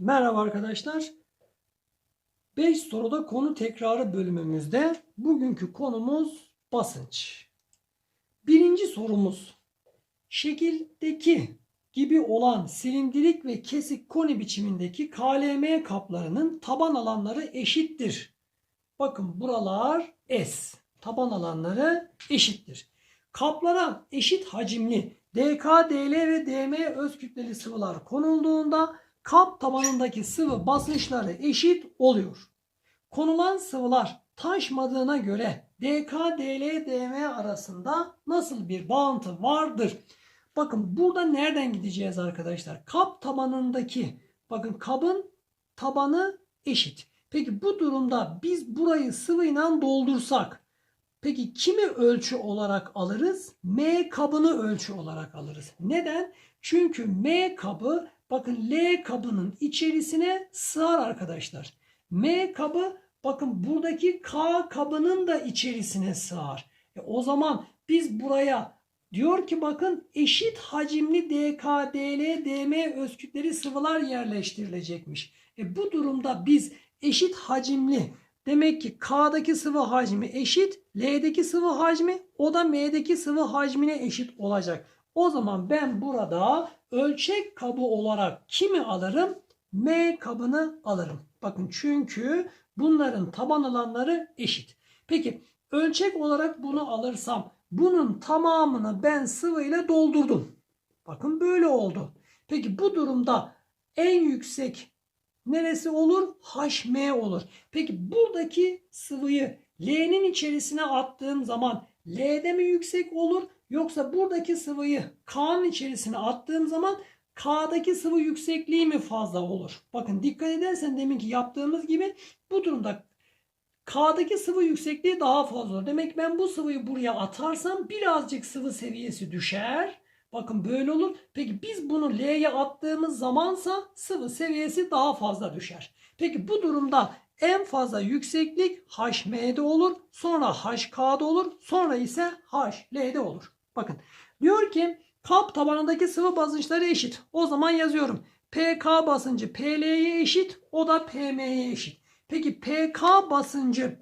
Merhaba arkadaşlar. 5 soruda konu tekrarı bölümümüzde bugünkü konumuz basınç. Birinci sorumuz. Şekildeki gibi olan silindirik ve kesik koni biçimindeki KLM kaplarının taban alanları eşittir. Bakın buralar S. Taban alanları eşittir. Kaplara eşit hacimli DK, DL ve DM öz kütleli sıvılar konulduğunda kap tabanındaki sıvı basınçları eşit oluyor. Konulan sıvılar taşmadığına göre DK, DL, DM arasında nasıl bir bağıntı vardır? Bakın burada nereden gideceğiz arkadaşlar? Kap tabanındaki bakın kabın tabanı eşit. Peki bu durumda biz burayı sıvıyla doldursak Peki kimi ölçü olarak alırız? M kabını ölçü olarak alırız. Neden? Çünkü M kabı bakın L kabının içerisine sığar arkadaşlar. M kabı bakın buradaki K kabının da içerisine sığar. E o zaman biz buraya diyor ki bakın eşit hacimli DK, DL, DM özkütleri sıvılar yerleştirilecekmiş. E bu durumda biz eşit hacimli Demek ki K'daki sıvı hacmi eşit, L'deki sıvı hacmi o da M'deki sıvı hacmine eşit olacak. O zaman ben burada ölçek kabı olarak kimi alırım? M kabını alırım. Bakın çünkü bunların taban alanları eşit. Peki ölçek olarak bunu alırsam bunun tamamını ben sıvıyla doldurdum. Bakın böyle oldu. Peki bu durumda en yüksek neresi olur? HM olur. Peki buradaki sıvıyı L'nin içerisine attığım zaman L'de mi yüksek olur? Yoksa buradaki sıvıyı K'nın içerisine attığım zaman K'daki sıvı yüksekliği mi fazla olur? Bakın dikkat edersen deminki yaptığımız gibi bu durumda K'daki sıvı yüksekliği daha fazla olur. Demek ben bu sıvıyı buraya atarsam birazcık sıvı seviyesi düşer. Bakın böyle olur. Peki biz bunu L'ye attığımız zamansa sıvı seviyesi daha fazla düşer. Peki bu durumda en fazla yükseklik HM'de olur. Sonra HK'da olur. Sonra ise HL'de olur. Bakın diyor ki kap tabanındaki sıvı basınçları eşit. O zaman yazıyorum. PK basıncı PL'ye eşit. O da PM'ye eşit. Peki PK basıncı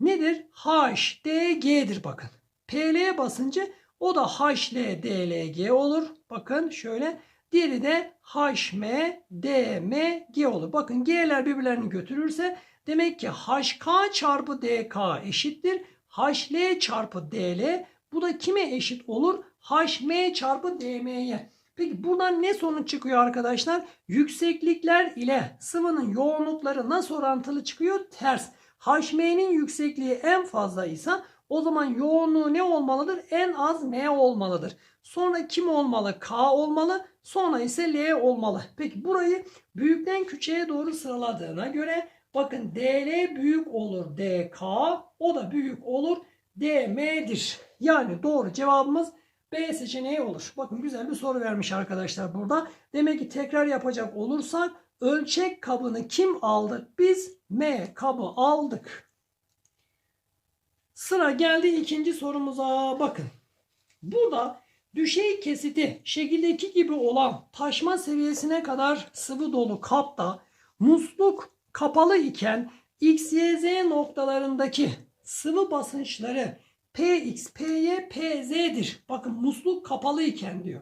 nedir? HDG'dir bakın. PL basıncı o da HLDLG olur. Bakın şöyle. Diğeri de HMDMG olur. Bakın G'ler birbirlerini götürürse demek ki HK çarpı DK eşittir. HL çarpı DL. Bu da kime eşit olur? HM çarpı DM'ye. Peki buradan ne sonuç çıkıyor arkadaşlar? Yükseklikler ile sıvının yoğunlukları nasıl orantılı çıkıyor? Ters. HM'nin yüksekliği en fazla ise o zaman yoğunluğu ne olmalıdır? En az M olmalıdır. Sonra kim olmalı? K olmalı. Sonra ise L olmalı. Peki burayı büyükten küçüğe doğru sıraladığına göre bakın DL büyük olur DK. O da büyük olur DM'dir. Yani doğru cevabımız B seçeneği olur. Bakın güzel bir soru vermiş arkadaşlar burada. Demek ki tekrar yapacak olursak ölçek kabını kim aldık? Biz M kabı aldık. Sıra geldi ikinci sorumuza. Bakın. Burada düşey kesiti şekildeki gibi olan taşma seviyesine kadar sıvı dolu kapta musluk kapalı iken X, Y, Z noktalarındaki sıvı basınçları Px, Py, Pz'dir. Bakın musluk kapalı iken diyor.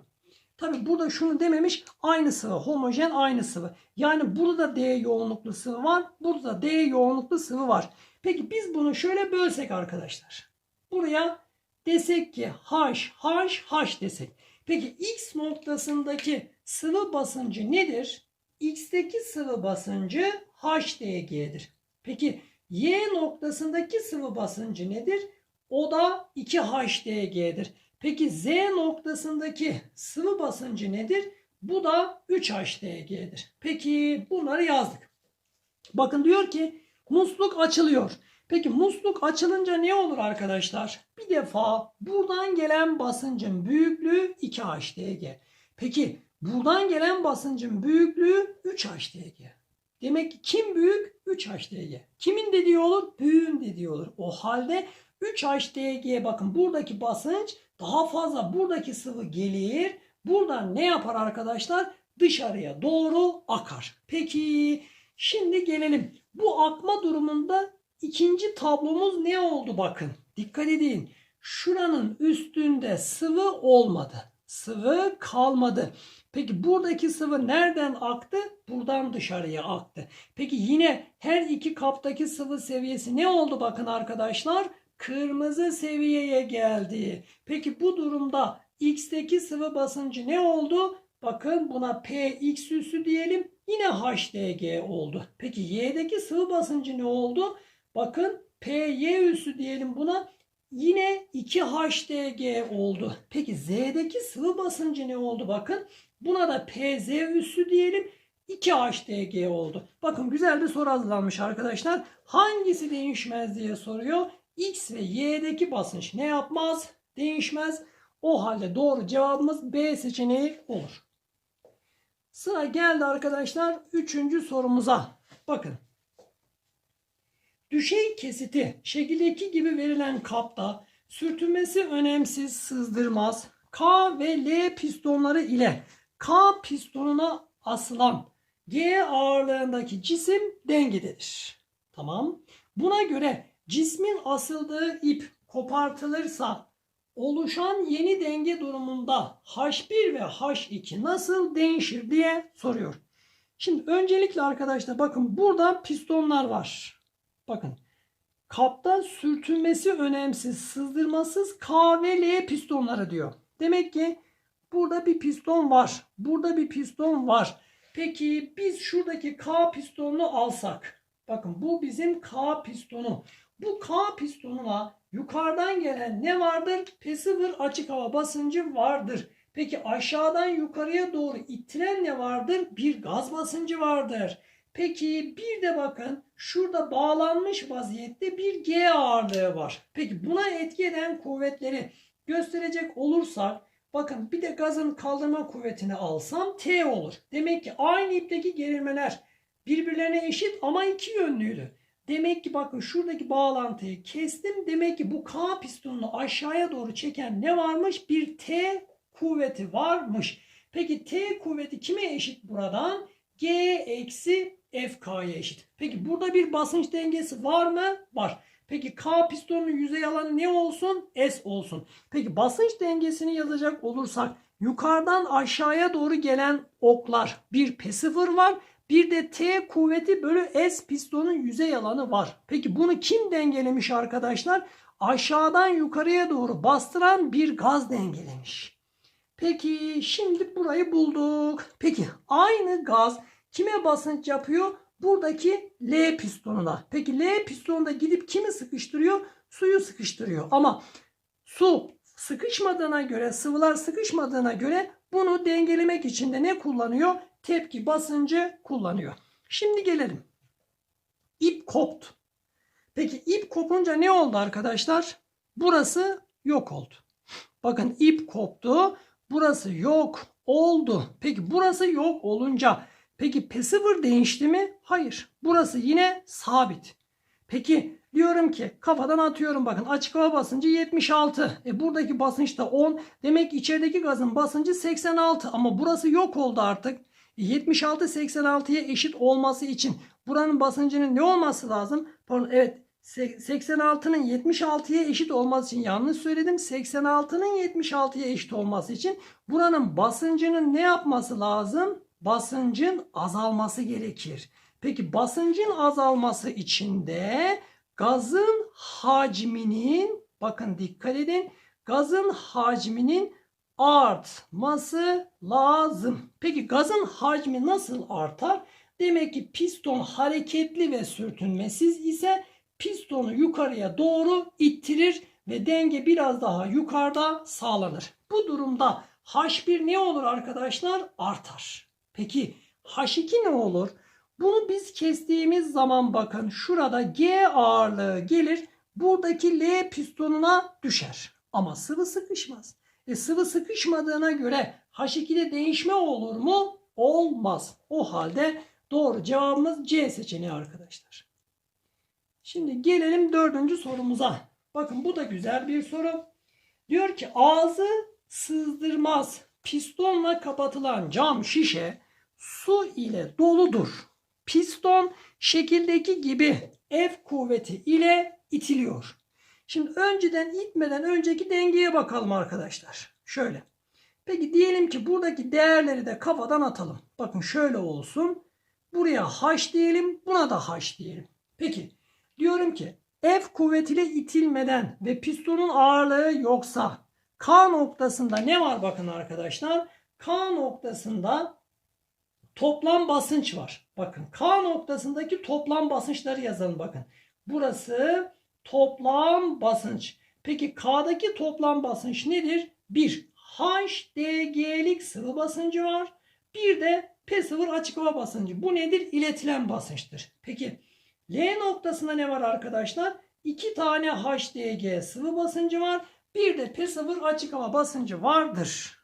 Tabi burada şunu dememiş aynı sıvı homojen aynı sıvı. Yani burada D yoğunluklu sıvı var. Burada da D yoğunluklu sıvı var. Peki biz bunu şöyle bölsek arkadaşlar. Buraya desek ki H, H, H desek. Peki X noktasındaki sıvı basıncı nedir? X'teki sıvı basıncı HDG'dir. Peki Y noktasındaki sıvı basıncı nedir? O da 2HDG'dir. Peki Z noktasındaki sıvı basıncı nedir? Bu da 3HDG'dir. Peki bunları yazdık. Bakın diyor ki musluk açılıyor. Peki musluk açılınca ne olur arkadaşlar? Bir defa buradan gelen basıncın büyüklüğü 2HDG. Peki buradan gelen basıncın büyüklüğü 3HDG. Demek ki kim büyük? 3HDG. Kimin dediği olur? Büyüğün dediği olur. O halde 3HDG bakın buradaki basınç daha fazla buradaki sıvı gelir. Buradan ne yapar arkadaşlar? dışarıya doğru akar. Peki şimdi gelelim. Bu akma durumunda ikinci tablomuz ne oldu bakın. Dikkat edin. Şuranın üstünde sıvı olmadı. Sıvı kalmadı. Peki buradaki sıvı nereden aktı? Buradan dışarıya aktı. Peki yine her iki kaptaki sıvı seviyesi ne oldu bakın arkadaşlar? Kırmızı seviyeye geldi. Peki bu durumda X'teki sıvı basıncı ne oldu? Bakın buna Px üssü diyelim. Yine HDG oldu. Peki Y'deki sıvı basıncı ne oldu? Bakın Py üssü diyelim buna. Yine 2HDG oldu. Peki Z'deki sıvı basıncı ne oldu? Bakın buna da PZ üssü diyelim. 2HDG oldu. Bakın güzel bir soru hazırlanmış arkadaşlar. Hangisi değişmez diye soruyor. X ve Y'deki basınç ne yapmaz? Değişmez. O halde doğru cevabımız B seçeneği olur. Sıra geldi arkadaşlar 3. sorumuza. Bakın. Düşey kesiti şekildeki gibi verilen kapta sürtünmesi önemsiz sızdırmaz. K ve L pistonları ile K pistonuna asılan G ağırlığındaki cisim dengededir. Tamam. Buna göre cismin asıldığı ip kopartılırsa oluşan yeni denge durumunda H1 ve H2 nasıl değişir diye soruyor. Şimdi öncelikle arkadaşlar bakın burada pistonlar var. Bakın kapta sürtünmesi önemsiz, sızdırmasız K ve L pistonları diyor. Demek ki burada bir piston var. Burada bir piston var. Peki biz şuradaki K pistonunu alsak. Bakın bu bizim K pistonu. Bu K pistonuna yukarıdan gelen ne vardır? P0 açık hava basıncı vardır. Peki aşağıdan yukarıya doğru ittiren ne vardır? Bir gaz basıncı vardır. Peki bir de bakın şurada bağlanmış vaziyette bir G ağırlığı var. Peki buna etki eden kuvvetleri gösterecek olursak bakın bir de gazın kaldırma kuvvetini alsam T olur. Demek ki aynı ipteki gerilmeler birbirlerine eşit ama iki yönlüydü. Demek ki bakın şuradaki bağlantıyı kestim. Demek ki bu K pistonunu aşağıya doğru çeken ne varmış? Bir T kuvveti varmış. Peki T kuvveti kime eşit buradan? G eksi FK'ya eşit. Peki burada bir basınç dengesi var mı? Var. Peki K pistonunun yüzey alanı ne olsun? S olsun. Peki basınç dengesini yazacak olursak yukarıdan aşağıya doğru gelen oklar bir P0 var. Bir de T kuvveti bölü S pistonun yüzey alanı var. Peki bunu kim dengelemiş arkadaşlar? Aşağıdan yukarıya doğru bastıran bir gaz dengelemiş. Peki şimdi burayı bulduk. Peki aynı gaz kime basınç yapıyor? Buradaki L pistonuna. Peki L pistonunda gidip kimi sıkıştırıyor? Suyu sıkıştırıyor. Ama su sıkışmadığına göre, sıvılar sıkışmadığına göre bunu dengelemek için de ne kullanıyor? Tepki basıncı kullanıyor. Şimdi gelelim. İp koptu. Peki ip kopunca ne oldu arkadaşlar? Burası yok oldu. Bakın ip koptu. Burası yok oldu. Peki burası yok olunca peki P0 değişti mi? Hayır. Burası yine sabit. Peki diyorum ki kafadan atıyorum bakın açık hava basıncı 76. E buradaki basınç da 10. Demek ki içerideki gazın basıncı 86 ama burası yok oldu artık. 76 86'ya eşit olması için buranın basıncının ne olması lazım? Pardon evet 86'nın 76'ya eşit olması için yanlış söyledim. 86'nın 76'ya eşit olması için buranın basıncının ne yapması lazım? Basıncın azalması gerekir. Peki basıncın azalması için de gazın hacminin bakın dikkat edin gazın hacminin artması lazım. Peki gazın hacmi nasıl artar? Demek ki piston hareketli ve sürtünmesiz ise pistonu yukarıya doğru ittirir ve denge biraz daha yukarıda sağlanır. Bu durumda H1 ne olur arkadaşlar? Artar. Peki H2 ne olur? Bunu biz kestiğimiz zaman bakın şurada G ağırlığı gelir. Buradaki L pistonuna düşer. Ama sıvı sıkışmaz. E sıvı sıkışmadığına göre H2'de değişme olur mu? Olmaz. O halde doğru cevabımız C seçeneği arkadaşlar. Şimdi gelelim dördüncü sorumuza. Bakın bu da güzel bir soru. Diyor ki ağzı sızdırmaz pistonla kapatılan cam şişe su ile doludur. Piston şekildeki gibi F kuvveti ile itiliyor. Şimdi önceden itmeden önceki dengeye bakalım arkadaşlar. Şöyle. Peki diyelim ki buradaki değerleri de kafadan atalım. Bakın şöyle olsun. Buraya H diyelim. Buna da H diyelim. Peki diyorum ki F kuvvetiyle itilmeden ve pistonun ağırlığı yoksa K noktasında ne var bakın arkadaşlar? K noktasında toplam basınç var. Bakın K noktasındaki toplam basınçları yazalım bakın. Burası toplam basınç. Peki K'daki toplam basınç nedir? 1. HDG'lik sıvı basıncı var. Bir de P0 açık hava basıncı. Bu nedir? İletilen basınçtır. Peki L noktasında ne var arkadaşlar? 2 tane HDG sıvı basıncı var. Bir de P0 açık hava basıncı vardır.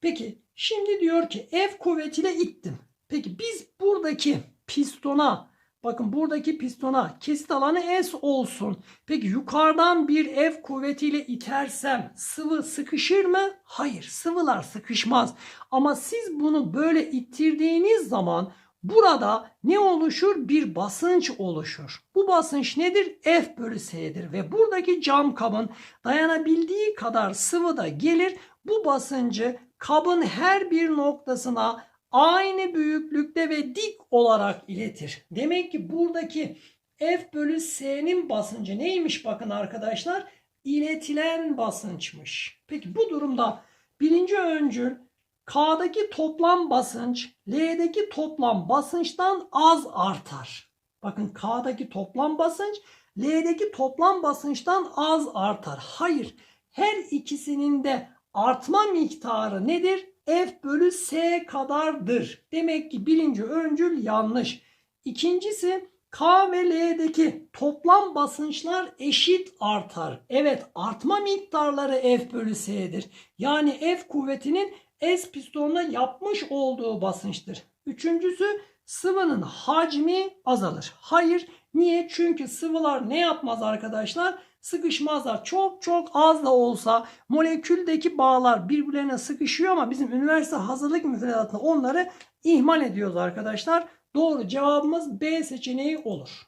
Peki şimdi diyor ki F kuvvetiyle ittim. Peki biz buradaki pistona bakın buradaki pistona kesit alanı S olsun. Peki yukarıdan bir F kuvvetiyle itersem sıvı sıkışır mı? Hayır sıvılar sıkışmaz. Ama siz bunu böyle ittirdiğiniz zaman burada ne oluşur? Bir basınç oluşur. Bu basınç nedir? F bölü S'dir ve buradaki cam kabın dayanabildiği kadar sıvı da gelir. Bu basıncı kabın her bir noktasına aynı büyüklükte ve dik olarak iletir. Demek ki buradaki F bölü S'nin basıncı neymiş bakın arkadaşlar? İletilen basınçmış. Peki bu durumda birinci öncül K'daki toplam basınç L'deki toplam basınçtan az artar. Bakın K'daki toplam basınç L'deki toplam basınçtan az artar. Hayır her ikisinin de artma miktarı nedir? F bölü S kadardır. Demek ki birinci öncül yanlış. İkincisi K ve L'deki toplam basınçlar eşit artar. Evet artma miktarları F bölü S'dir. Yani F kuvvetinin S pistonuna yapmış olduğu basınçtır. Üçüncüsü sıvının hacmi azalır. Hayır niye? Çünkü sıvılar ne yapmaz arkadaşlar? Sıkışmazlar. Çok çok az da olsa moleküldeki bağlar birbirlerine sıkışıyor ama bizim üniversite hazırlık müfredatında onları ihmal ediyoruz arkadaşlar. Doğru cevabımız B seçeneği olur.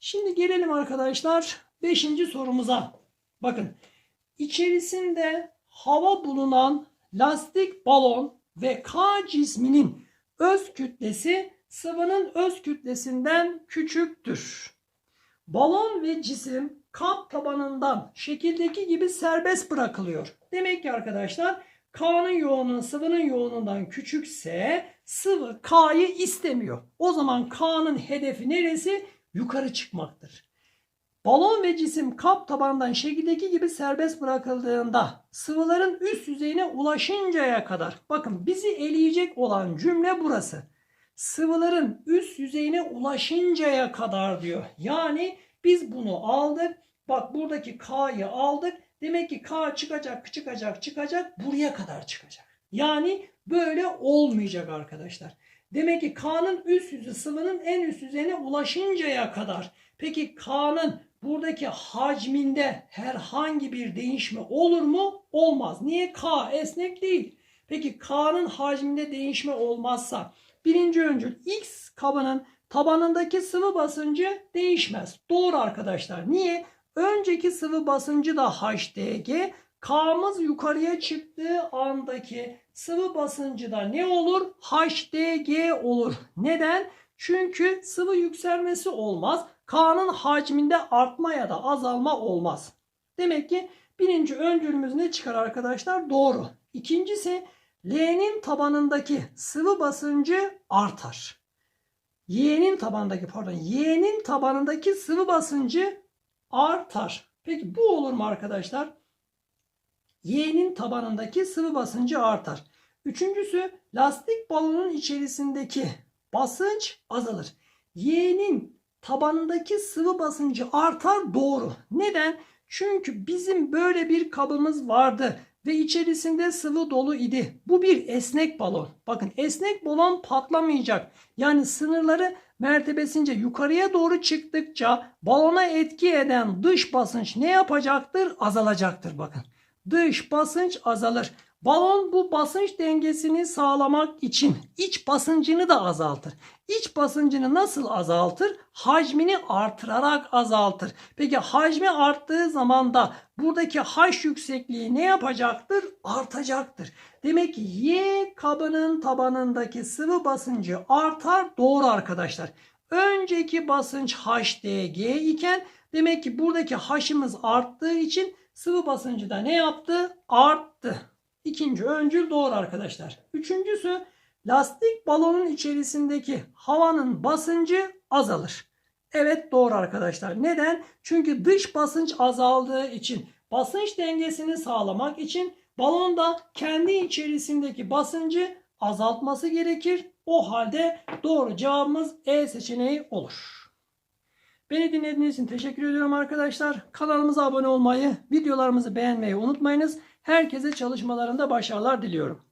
Şimdi gelelim arkadaşlar 5. sorumuza. Bakın içerisinde hava bulunan lastik balon ve K cisminin öz kütlesi sıvının öz kütlesinden küçüktür. Balon ve cisim kap tabanından şekildeki gibi serbest bırakılıyor. Demek ki arkadaşlar K'nın yoğunluğu sıvının yoğunluğundan küçükse sıvı K'yı istemiyor. O zaman K'nın hedefi neresi? Yukarı çıkmaktır. Balon ve cisim kap tabandan şekildeki gibi serbest bırakıldığında sıvıların üst yüzeyine ulaşıncaya kadar bakın bizi eleyecek olan cümle burası sıvıların üst yüzeyine ulaşıncaya kadar diyor. Yani biz bunu aldık. Bak buradaki K'yı aldık. Demek ki K çıkacak, çıkacak, çıkacak. Buraya kadar çıkacak. Yani böyle olmayacak arkadaşlar. Demek ki K'nın üst yüzü sıvının en üst yüzeyine ulaşıncaya kadar. Peki K'nın buradaki hacminde herhangi bir değişme olur mu? Olmaz. Niye? K esnek değil. Peki K'nın hacminde değişme olmazsa birinci öncül X kabının tabanındaki sıvı basıncı değişmez. Doğru arkadaşlar. Niye? Önceki sıvı basıncı da HDG. K'mız yukarıya çıktığı andaki sıvı basıncı da ne olur? HDG olur. Neden? Çünkü sıvı yükselmesi olmaz. K'nın hacminde artma ya da azalma olmaz. Demek ki birinci öncülümüz ne çıkar arkadaşlar? Doğru. İkincisi L'nin tabanındaki sıvı basıncı artar. Y'nin tabanındaki pardon Y'nin tabanındaki sıvı basıncı artar. Peki bu olur mu arkadaşlar? Y'nin tabanındaki sıvı basıncı artar. Üçüncüsü lastik balonun içerisindeki basınç azalır. Y'nin tabanındaki sıvı basıncı artar doğru. Neden? Çünkü bizim böyle bir kabımız vardı ve içerisinde sıvı dolu idi. Bu bir esnek balon. Bakın esnek balon patlamayacak. Yani sınırları mertebesince yukarıya doğru çıktıkça balona etki eden dış basınç ne yapacaktır? Azalacaktır bakın. Dış basınç azalır. Balon bu basınç dengesini sağlamak için iç basıncını da azaltır. İç basıncını nasıl azaltır? Hacmini artırarak azaltır. Peki hacmi arttığı zaman da buradaki H yüksekliği ne yapacaktır? Artacaktır. Demek ki Y kabının tabanındaki sıvı basıncı artar. Doğru arkadaşlar. Önceki basınç HDG iken demek ki buradaki H'ımız arttığı için sıvı basıncı da ne yaptı? Arttı. İkinci öncül doğru arkadaşlar. Üçüncüsü lastik balonun içerisindeki havanın basıncı azalır. Evet doğru arkadaşlar. Neden? Çünkü dış basınç azaldığı için basınç dengesini sağlamak için balonda kendi içerisindeki basıncı azaltması gerekir. O halde doğru cevabımız E seçeneği olur. Beni dinlediğiniz için teşekkür ediyorum arkadaşlar. Kanalımıza abone olmayı, videolarımızı beğenmeyi unutmayınız. Herkese çalışmalarında başarılar diliyorum.